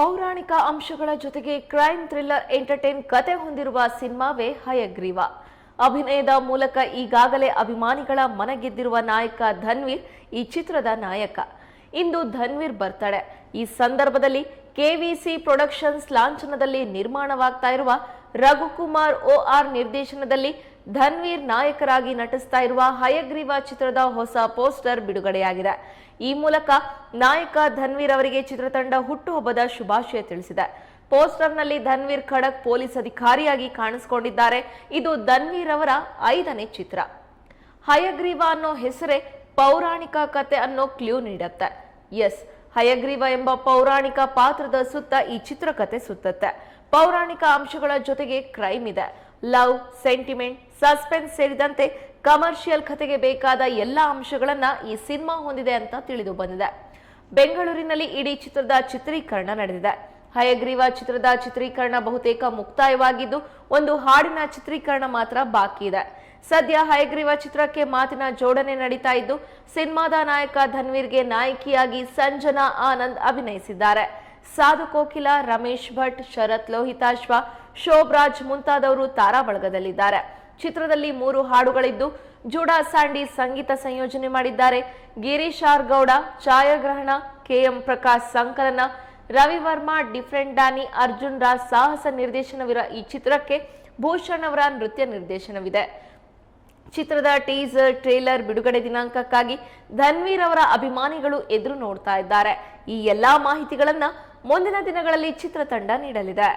ಪೌರಾಣಿಕ ಅಂಶಗಳ ಜೊತೆಗೆ ಕ್ರೈಮ್ ಥ್ರಿಲ್ಲರ್ ಎಂಟರ್ಟೈನ್ ಕತೆ ಹೊಂದಿರುವ ಸಿನಿಮಾವೇ ಹಯಗ್ರೀವ. ಅಭಿನಯದ ಮೂಲಕ ಈಗಾಗಲೇ ಅಭಿಮಾನಿಗಳ ಮನಗೆದ್ದಿರುವ ನಾಯಕ ಧನ್ವೀರ್ ಈ ಚಿತ್ರದ ನಾಯಕ. ಇಂದು ಧನ್ವೀರ್ ಬರ್ತಾಳೆ ಈ ಸಂದರ್ಭದಲ್ಲಿ ಕೆವಿಸಿ ಪ್ರೊಡಕ್ಷನ್ಸ್ ಲಾಂಛನದಲ್ಲಿ ನಿರ್ಮಾಣವಾಗ್ತಾ ಇರುವ ರಘುಕುಮಾರ್ ಓ ಆರ್ ನಿರ್ದೇಶನದಲ್ಲಿ ಧನ್ವೀರ್ ನಾಯಕರಾಗಿ ನಟಿಸ್ತಾ ಇರುವ ಹಯಗ್ರೀವ ಚಿತ್ರದ ಹೊಸ ಪೋಸ್ಟರ್ ಬಿಡುಗಡೆಯಾಗಿದೆ. ಈ ಮೂಲಕ ನಾಯಕ ಧನ್ವೀರ್ ಅವರಿಗೆ ಚಿತ್ರತಂಡ ಹುಟ್ಟುಹಬ್ಬದ ಶುಭಾಶಯ ತಿಳಿಸಿದೆ. ಪೋಸ್ಟರ್ನಲ್ಲಿ ಧನ್ವೀರ್ ಖಡಕ್ ಪೊಲೀಸ್ ಅಧಿಕಾರಿಯಾಗಿ ಕಾಣಿಸಿಕೊಂಡಿದ್ದಾರೆ. ಇದು ಧನ್ವೀರ್ ಅವರ ಐದನೇ ಚಿತ್ರ. ಹಯಗ್ರೀವ ಅನ್ನೋ ಹೆಸರೇ ಪೌರಾಣಿಕ ಕತೆ ಅನ್ನೋ ಕ್ಲೂ ನೀಡುತ್ತೆ. ಎಸ್ ಹಯಗ್ರೀವ ಎಂಬ ಪೌರಾಣಿಕ ಪಾತ್ರದ ಸುತ್ತ ಈ ಚಿತ್ರಕತೆ ಸುತ್ತತ್ತೆ. ಪೌರಾಣಿಕ ಅಂಶಗಳ ಜೊತೆಗೆ ಕ್ರೈಮ್ ಇದೆ. ಲವ್, ಸೆಂಟಿಮೆಂಟ್, ಸಸ್ಪೆನ್ಸ್ ಸೇರಿದಂತೆ ಕಮರ್ಷಿಯಲ್ ಕತೆಗೆ ಬೇಕಾದ ಎಲ್ಲ ಅಂಶಗಳನ್ನ ಈ ಸಿನಿಮಾ ಹೊಂದಿದೆ ಅಂತ ತಿಳಿದು ಬಂದಿದೆ. ಬೆಂಗಳೂರಿನಲ್ಲಿ ಇಡೀ ಚಿತ್ರದ ಚಿತ್ರೀಕರಣ ನಡೆದಿದೆ. ಹಯಗ್ರೀವ ಚಿತ್ರದ ಚಿತ್ರೀಕರಣ ಬಹುತೇಕ ಮುಕ್ತಾಯವಾಗಿದ್ದು, ಒಂದು ಹಾಡಿನ ಚಿತ್ರೀಕರಣ ಮಾತ್ರ ಬಾಕಿ ಇದೆ. ಸದ್ಯ ಹಯಗ್ರೀವ ಚಿತ್ರಕ್ಕೆ ಮಾತಿನ ಜೋಡಣೆ ನಡೀತಾ ಇದ್ದು, ಸಿನಿಮಾದ ನಾಯಕ ಧನ್ವೀರ್ಗೆ ನಾಯಕಿಯಾಗಿ ಸಂಜನಾ ಆನಂದ್ ಅಭಿನಯಿಸಿದ್ದಾರೆ. ಸಾಧು ಕೋಕಿಲ, ರಮೇಶ್ ಭಟ್, ಶರತ್ ಲೋಹಿತಾಶ್ವ ಶೋಭರಾಜ್ ಮುಂತಾದವರು ತಾರಾ ಬಳಗದಲ್ಲಿದ್ದಾರೆ ಚಿತ್ರದಲ್ಲಿ ಮೂರು ಹಾಡುಗಳಿದ್ದು, ಜುಡಾ ಸಾಂಡಿ ಸಂಗೀತ ಸಂಯೋಜನೆ ಮಾಡಿದ್ದಾರೆ. ಗಿರೀಶ್ ಆರ್ ಗೌಡ ಛಾಯಾಗ್ರಹಣ ಕೆಎಂ ಪ್ರಕಾಶ್ ಸಂಕಲನ ರವಿ ವರ್ಮಾ, ಡಿಫ್ರೆಂಟ್ ಡಾನಿ, ಅರ್ಜುನ್ ರಾಜ್ ಸಾಹಸ ನಿರ್ದೇಶನವಿರುವ ಈ ಚಿತ್ರಕ್ಕೆ ಭೂಷಣ್ ಅವರ ನೃತ್ಯ ನಿರ್ದೇಶನವಿದೆ. ಚಿತ್ರದ ಟೀಸರ್, ಟ್ರೇಲರ್, ಬಿಡುಗಡೆ ದಿನಾಂಕಕ್ಕಾಗಿ ಧನ್ವೀರ್ ಅವರ ಅಭಿಮಾನಿಗಳು ಎದುರು ನೋಡ್ತಾ ಇದ್ದಾರೆ. ಈ ಎಲ್ಲಾ ಮಾಹಿತಿಗಳನ್ನ ಮುಂದಿನ ದಿನಗಳಲ್ಲಿ ಚಿತ್ರತಂಡ ನೀಡಲಿದೆ.